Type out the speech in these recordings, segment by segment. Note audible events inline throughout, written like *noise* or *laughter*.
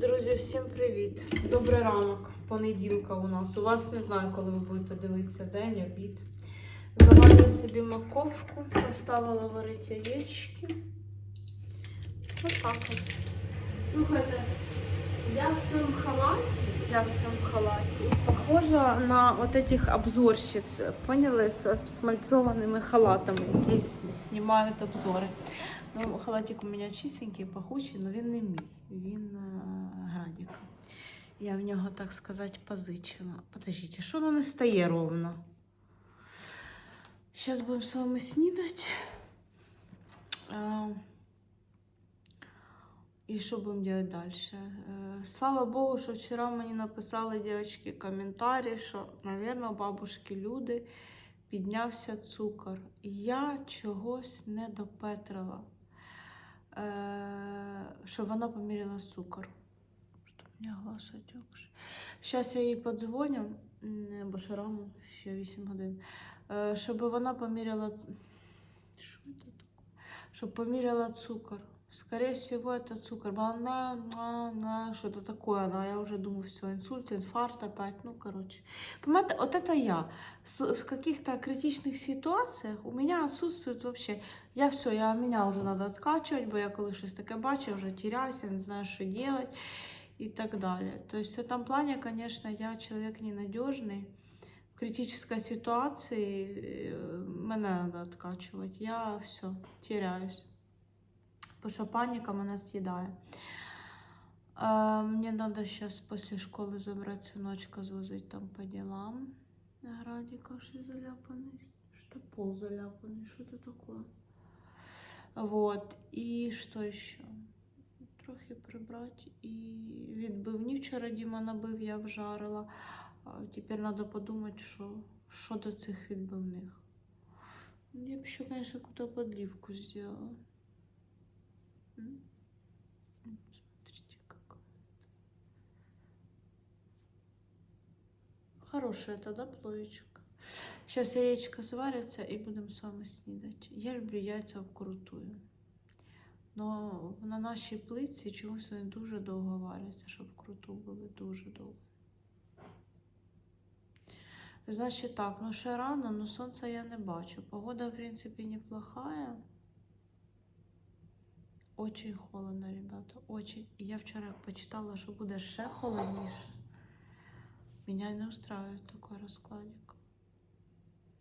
Друзі, всім привіт! Добрий ранок, понеділка у нас. У вас не знаю, коли ви будете дивитися день, обід. Заварюю собі маковку, поставила варити яєчки. Отак от. Слухайте, я в цьому халаті, я в цьому халаті похожа на от обзорщиць, поняли, з смальцованими халатами, які знімають обзори. Ну, халатик у мене чистенький, пахучий, але він не мій. Він е, градіка. Я в нього, так сказати, позичила. Подождіть, що воно не стає ровно? Зараз будемо з вами снідати. І що будемо робити далі? Е, Слава Богу, що вчора мені написали дівчатки коментарі, що, мабуть, бабушки люди піднявся цукор. Я чогось не допетрила, е, що вона поміряла цукор. Що у мене глаз отекший. Зараз я їй подзвоню, бо ще рано, ще 8 годин, е, щоб вона поміряла. Що це таке? Щоб поміряла цукор. Скорее всего, это цукор. Что-то такое. Она, я уже думаю, все, инсульт, инфаркт опять. Ну, короче. Понимаете, вот это я. В каких-то критичных ситуациях у меня отсутствует вообще. Я все, я, меня уже надо откачивать, бо я коли щось таке бачу, я вже теряюсь, я не знаю, що делать и так далее. То есть в этом плане, конечно, я человек ненадежный. В критической ситуации э, мене надо откачивать. Я все, теряюсь. Потому что паника мене съедает. А, мне надо сейчас после школы забрать сыночка, звозить там по делам. Градик аж и заляпанный. Что пол заляпанный, что это такое? Вот. И что еще? Трохи прибрати. І відбивні вчора Діма набив, я вжарила. А тепер треба подумати, що, що до цих відбивних. Я б ще, звісно, куди подливку зробила. Смотрите, какая. Хорошая тогда плоечка. Сейчас яичко сварится и будем с вами снідати. Я люблю яйця вкрутую. Но на нашій плитці чомусь вони дуже довго варяться, щоб вкруту були дуже довго. Значить так, ну ще рано, но сонця я не бачу. Погода, в принципі, неплохая. Очень холодно, ребята, очень. І я вчора як почитала, що буде ще холодніше. Меня не устраивает такой раскладик.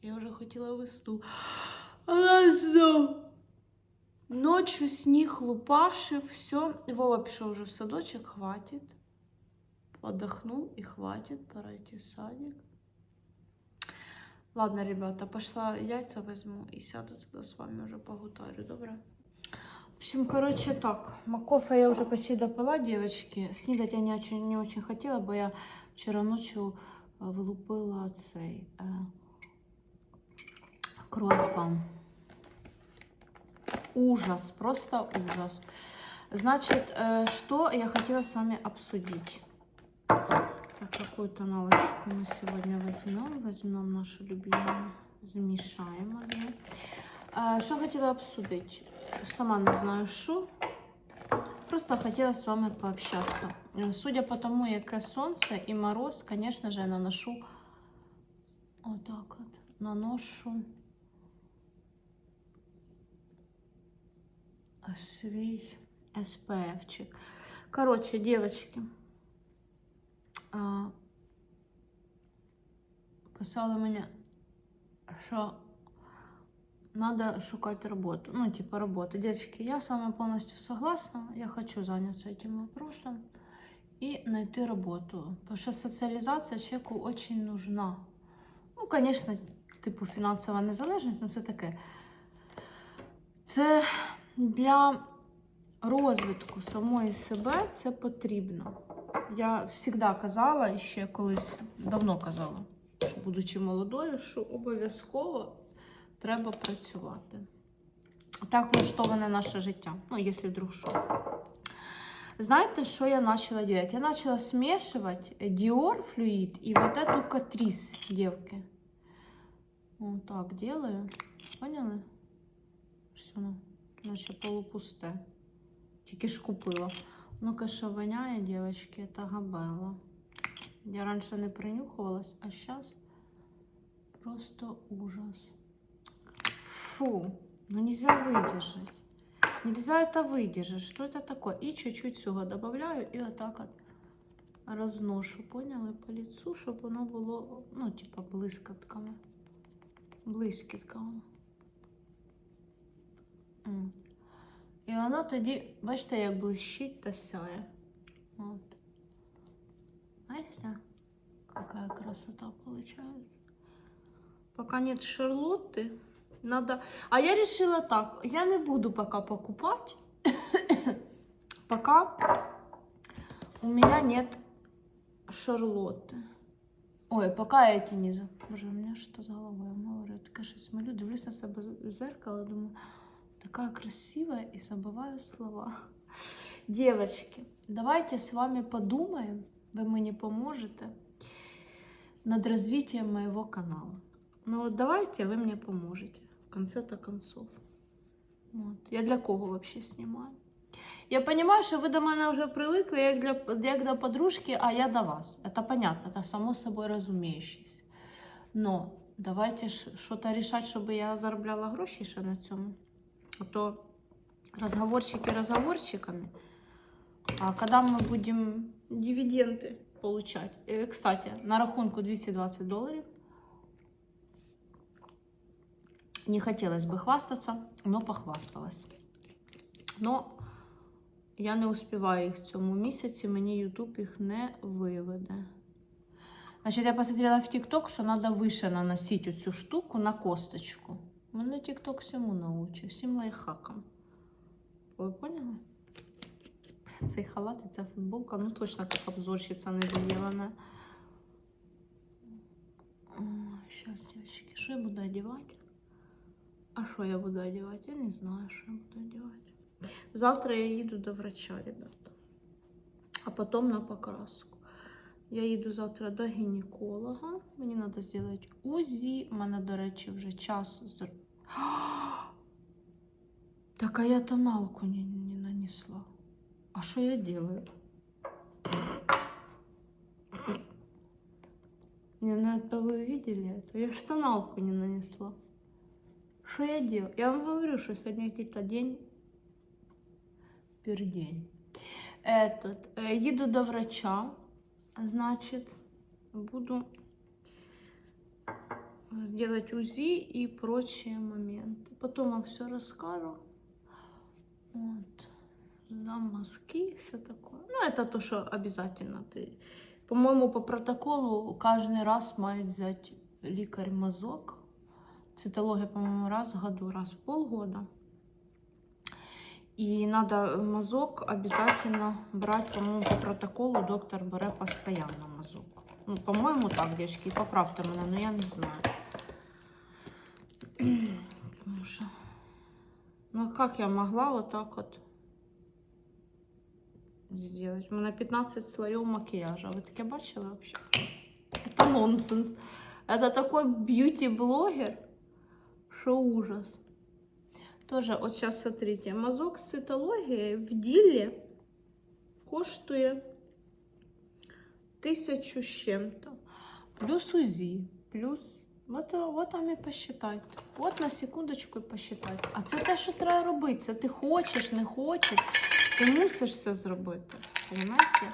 Я вже хотіла весну. *gasps* Ночью сніг лупашив, все. Вова пішов вже в садочок, хватит. Отдохнул и хватит, пора идти в садик. Ладно, ребята, пошла яйца возьму и сяду тогда с вами уже погутарю, добре? В общем, короче, так. Макофе я уже почти допила, девочки. Снідать я не очень, не очень хотела, бо я вчора ночью е, влупила цей е, круассан. Ужас, просто ужас. Значит, э, что я хотела с вами обсудить. Так, какую тоналочку мы сегодня возьмем? Возьмем нашу любимую, замешаем. Э, Что хотела обсудить? Сама не знаю, что. Просто хотела с вами пообщаться. Э, Судя по тому, яке сонце і мороз, конечно же, я наношу вот так вот. Наношу свій SPF-чик. Короче, девочки, а, писали мені, що надо шукать работу. Ну, типа работу. Девочки, я с вами полностью согласна. Я хочу заняться этим вопросом и найти работу. Потому что социализация человеку очень нужна. Ну, конечно, типу фінансова незалежність, ну це таке. Це для розвитку самої себе це потрібно. Я завжди казала і ще колись давно казала, що будучи молодою, що обов'язково треба працювати. Так влаштоване наше життя. Ну, якщо вдруг що. Знаєте, що я почала делать? Я почала смешивать Dior флюїд і вот эту Catrice, девки. Вот так делаю. Поняли? Щось воно наче полупусте. Тільки ж купила. Ну-ка, що воняє, дівчатки, це габела. Я раніше не принюхувалась, а зараз просто ужас. Фу, ну нельзя выдержать. Нельзя это выдержать. Что это такое? И чуть-чуть всего добавляю и вот так вот разношу, поняли, по лицу, щоб воно було, ну, типа, блискітками. Блискітками. М. І воно тоді, бачите, як блищить та сяє. От. Знаєте, какая красота получается. Пока нет шарлотты, Надо... А я решила так, я не буду пока покупать, *coughs* пока у меня нет шарлотты. Ой, пока эти не за... Боже, у меня что за головой? Я говорю, таке щось смотрю, дивлюсь на себе в зеркало, думаю, такая красивая и забываю слова. Девочки, давайте с вами подумаем, вы мне поможете, над развитием моего канала. Ну вот давайте вы мне поможете конце-то концов. Вот. Я для кого вообще снимаю? Я понимаю, что вы до мене вже привикли, як, для, як до подружки, а я до вас. Это понятно, это само собой разумеющееся. Но давайте что-то решать, чтобы я заробляла гроші ще на цьому. А то разговорчики разговорчиками. А когда мы будем дивиденды получать? Э, Кстати, на рахунку 220 долларов. Не хотелось бы хвастаться, но похвасталась. Но я не успіваю їх в цьому місяці, мені YouTube їх не виведе. Значить, я посмотрела в TikTok, що треба вище наносити цю штуку на косточку. Мене TikTok всьому научив, всім лайфхакам. Ви поняли? Цей халат і ця футболка, ну точно як обзорщиця недоделана. Сейчас, девочки, що я буду одевать? А що я буду одевать? Я не знаю, що я буду одевать. Завтра я їду до врача, ребята. А потом на покраску. Я їду завтра до гінеколога. Мені треба зробити УЗІ. У мене, до речі, вже час. *gasps* з- Так, а я тоналку не, не нанесла. А що я делаю? *coughs* Не, ну это вы видели это? Я ж тоналку не нанесла. Что я делаю? Я вам говорю, что сегодня какой-то день пердень. Этот, э, еду до врача, значит, буду делать УЗИ и прочие моменты. Потом вам все расскажу. Вот. Сдам мазки, все такое. Ну, это то, что обязательно ты. По-моему, по протоколу каждый раз мають взять лікар мазок. Цитология, по-моему, раз в году, раз в полгода. И надо мазок обязательно брать, по-моему, по протоколу доктор бере постоянно мазок. Ну, по-моему, так, девочки, поправьте мене, но я не знаю. Потому что... Ну, а как я могла вот так вот сделать? У меня 15 слоев макияжа. Вы таке бачили вообще? Это нонсенс. Это такой бьюти-блогер, что ужас. Тоже, от сейчас смотрите, мазок цитології в ділі коштує тисячу з чим-то. Плюс УЗІ, плюс. Вот, вот там і посчитайте. От на секундочку і посчитайте. А це те, що треба робити. Це ти хочеш, не хочеш. Ти мусиш це зробити. Понимаєте?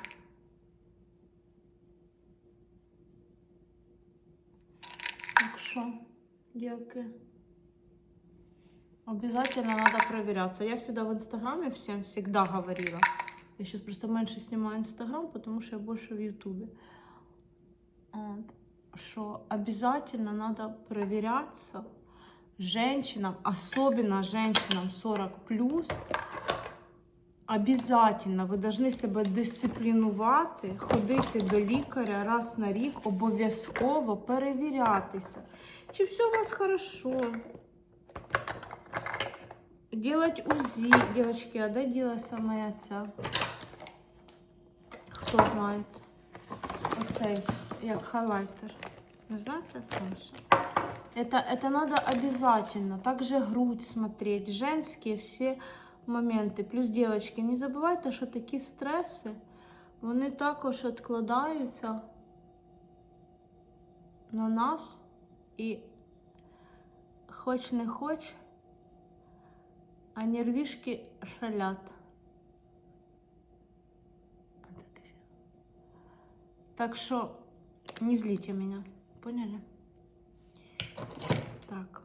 Так що, дівки. Обязательно надо проверяться. Я всегда в Инстаграме всем всегда говорила. Я сейчас просто меньше снимаю Инстаграм, потому что я больше в Ютубе. Что обязательно надо проверяться женщинам, особенно женщинам 40 плюс. Обязательно ви повинні себе дисциплінувати, ходити до лікаря раз на рік, обов'язково перевірятися. Чи все у вас хорошо? Делать УЗИ. Девочки, а де ділася моя ця? Хто знає? Оцей, як хайлайтер. Не знаєте? Конечно. Это, это надо обязательно. Также грудь смотреть. Женские все моменти. Плюс, дівчатки, не забувайте, що такі стреси, вони також відкладаються на нас і хоч не хоч, А нервішки ще. Так що не злите меня, поняли? Так.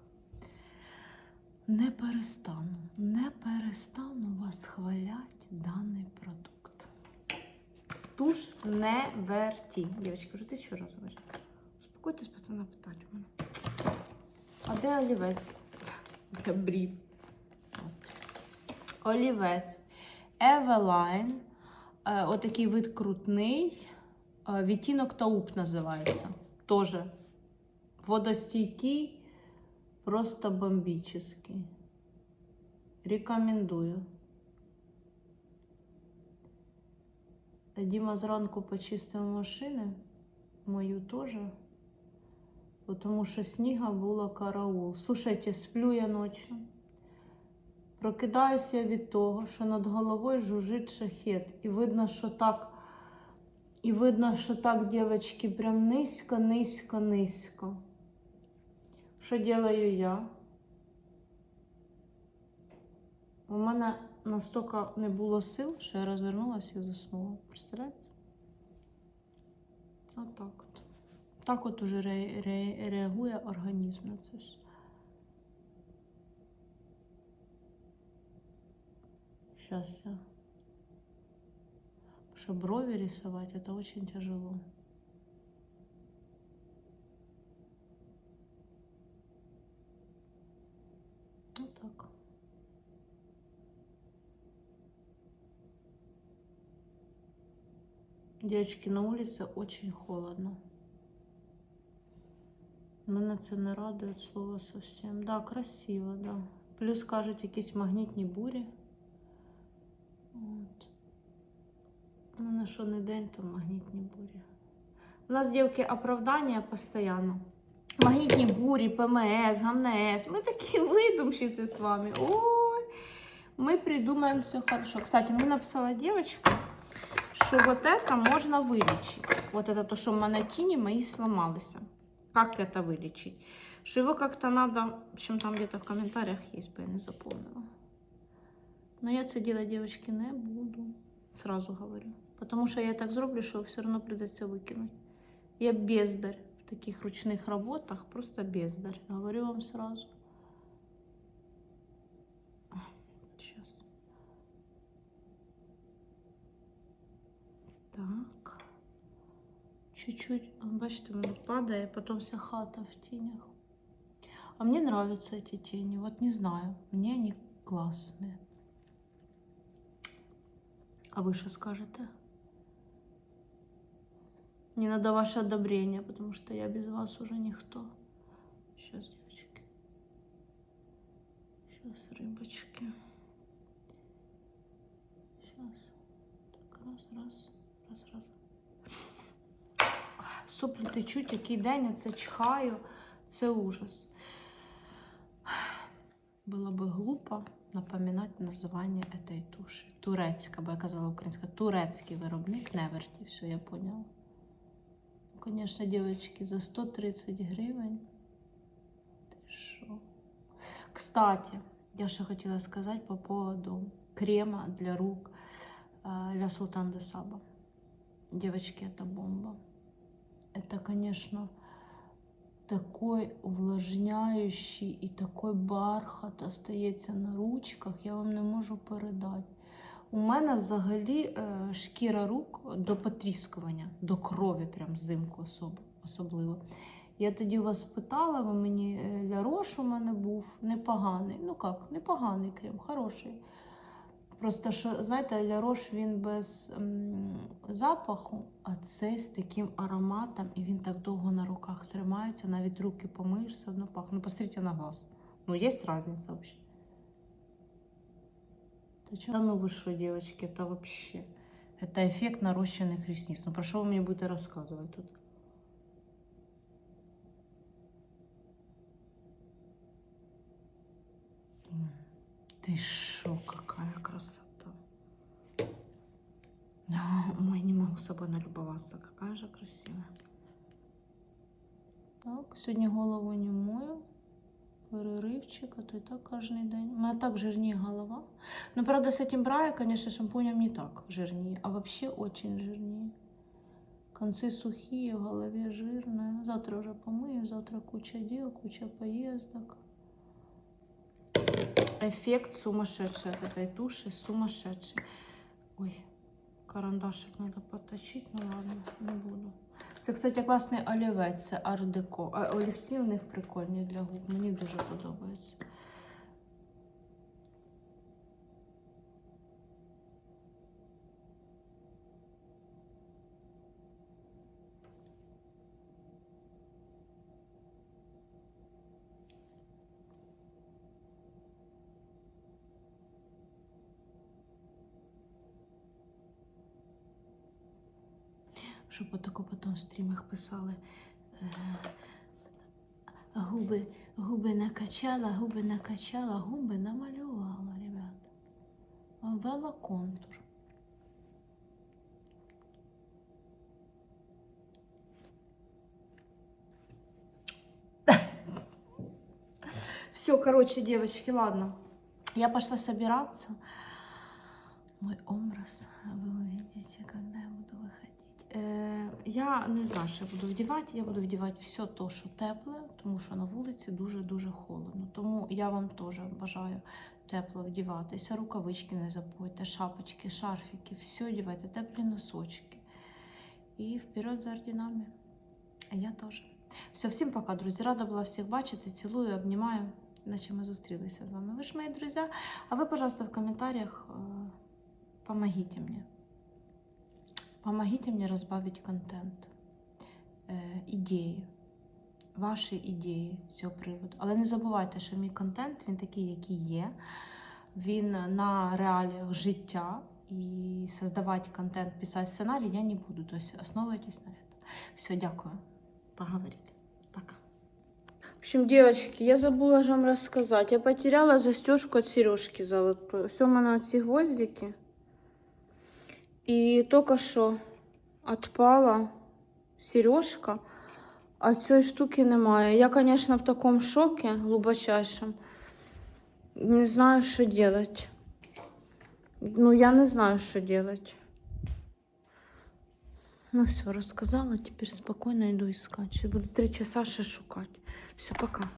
Не перестану, не перестану вас хвалять даний продукт. Туш не верті. Дівчатки, вже тисячу разів говорю. Успокойтесь, пацана, питати у мене. А де олівець? Де брів? Олівець. Евелайн. Отакий вид крутний. Е, Відтінок тауп називається. Тоже водостійкий, просто бомбический. Рекомендую. Діма зранку почистив машини, мою теж, тому що сніга було караул. Слушайте, сплю я ночі. Прокидаюся від того, що над головою жужжить шахет. І видно, що так, і видно, що так, дівчатки, прям низько, низько, низько. Що делаю я? У мене настільки не було сил, що я розвернулася і заснула. Представляєте? Отак от. Так от уже ре- ре- реагує організм на це все. Сейчас я. Потому что брови рисовать это очень тяжело. Вот так. Девочки, на улице очень холодно. Мене це не радує від слова совсем. Да, красиво, да. Плюс кажуть, якісь магнітні бурі. От. У мене що не день, то магнітні бурі. У нас, дівки, оправдання постійно. Магнітні бурі, ПМС, ГАМНС. Ми такі видумщиці *laughs* з вами. Ой, ми придумаємо все хорошо. Кстати, мені написала дівчинка, що вот это можно вылечить. Вот это то, что в мене тіні мої сломалися. Как это вылечить? Что его как-то надо, в общем, там где-то в комментариях есть, бы я не запомнила. Но я це делать, девочки, не буду. Сразу говорю. Потому что я так зроблю, що все равно придется выкинуть. Я бездарь в таких ручных работах, просто бездарь. Говорю вам сразу. Сейчас. Так. Чуть-чуть, бачите, воно падає, потом вся хата в тенях. А мне нравятся эти тени. Вот не знаю, мне они классные. А вы что скажете? Мне надо ваше одобрение, потому что я без вас уже никто. Сейчас, девочки. Сейчас, рыбочки. Сейчас. Так, раз, раз, раз, раз. Соплі течуть, який день я це чхаю. Це ужас. Було би глупо напоминати названня этой туші. Турецька, бо я казала українська, турецький виробник Неверті, все, я поняла. Ну, Конечно, девочки, за 130 гривень. Ти що? Кстати, я ще хотіла сказати по поводу крема для рук э, для Султан де Саба. Девочки, это бомба. Это, конечно, такой увлажняющий і такой бархат остається на ручках, я вам не можу передати. У мене взагалі е, шкіра рук до потріскування, до крові, прям взимку особливо. Я тоді вас питала, ви мені е, Ля Рош у мене був непоганий. Ну як, непоганий крем, хороший. Просто що, знаєте, Ля Рош він без м, запаху, а цей з таким ароматом, і він так довго на руках тримається, навіть руки помиєш, все одно пахне. Ну, посмотрите на глаз. Ну, є різниця взагалі. Та чё? Да ну вы что, девочки, это вообще... Это эффект нарощенных ресниц. Ну про что вы мне будете рассказывать тут? Ты шо, какая красота. А, Ой, не могу собой налюбоваться. Какая же красивая. Так, сьогодні голову не мою. Переривчик, а то і так кожен день. У мене так жирніє голова. Ну, правда, с этим брая, конечно, шампунем не так жирнее, а вообще очень жирнее. Концы сухие, в голове жирная. Завтра уже помою, завтра куча дел, куча поездок. Эффект сумасшедший от этой туши, сумасшедший. Ой, карандашик надо поточить, ну ладно, не буду. Це, кстати, класний олівець, це ардеко. Олівці у них прикольні для губ. Мені дуже подобається. Щоб отако потім в стрімах писали. Губи, губи накачала, губи накачала, губи намалювала, ребята. Ввела контур. Все, короче, девочки, ладно. Я пошла собираться. Мой образ вы увидите, когда я буду выходить. Е, я не знаю, що я буду вдівати. Я буду вдівати все то, що тепле, тому що на вулиці дуже-дуже холодно. Тому я вам теж бажаю тепло вдіватися. Рукавички не забудьте, шапочки, шарфики, все вдівайте, теплі носочки. І вперед за орденами. А я теж. Все, всім пока, друзі. Рада була всіх бачити. Цілую, обнімаю. Наче ми зустрілися з вами. Ви ж мої друзі. А ви, пожалуйста, в коментарях е, помогите мне. Помогите мне разбавить контент, е, ідеї, ваші ідеї з цього приводу. Але не забувайте, що мій контент він такий, який є. Він на реаліях життя. І создавати контент, писати сценарій я не буду. Тобто основывайтесь на этом. Все, дякую. Поговорили. Пока. В общем, девочки, я забыла же вам рассказать. Я потеряла застежку от сережки золотой. Все у меня эти гвоздики. И только что отпала сережка, а цієї штуки немає. Я, конечно, в таком шоке глубочайшем. Не знаю, что делать. Ну, я не знаю, что делать. Ну все, рассказала, теперь спокойно иду искать. Ще буду три часа ще шукать. Все, пока.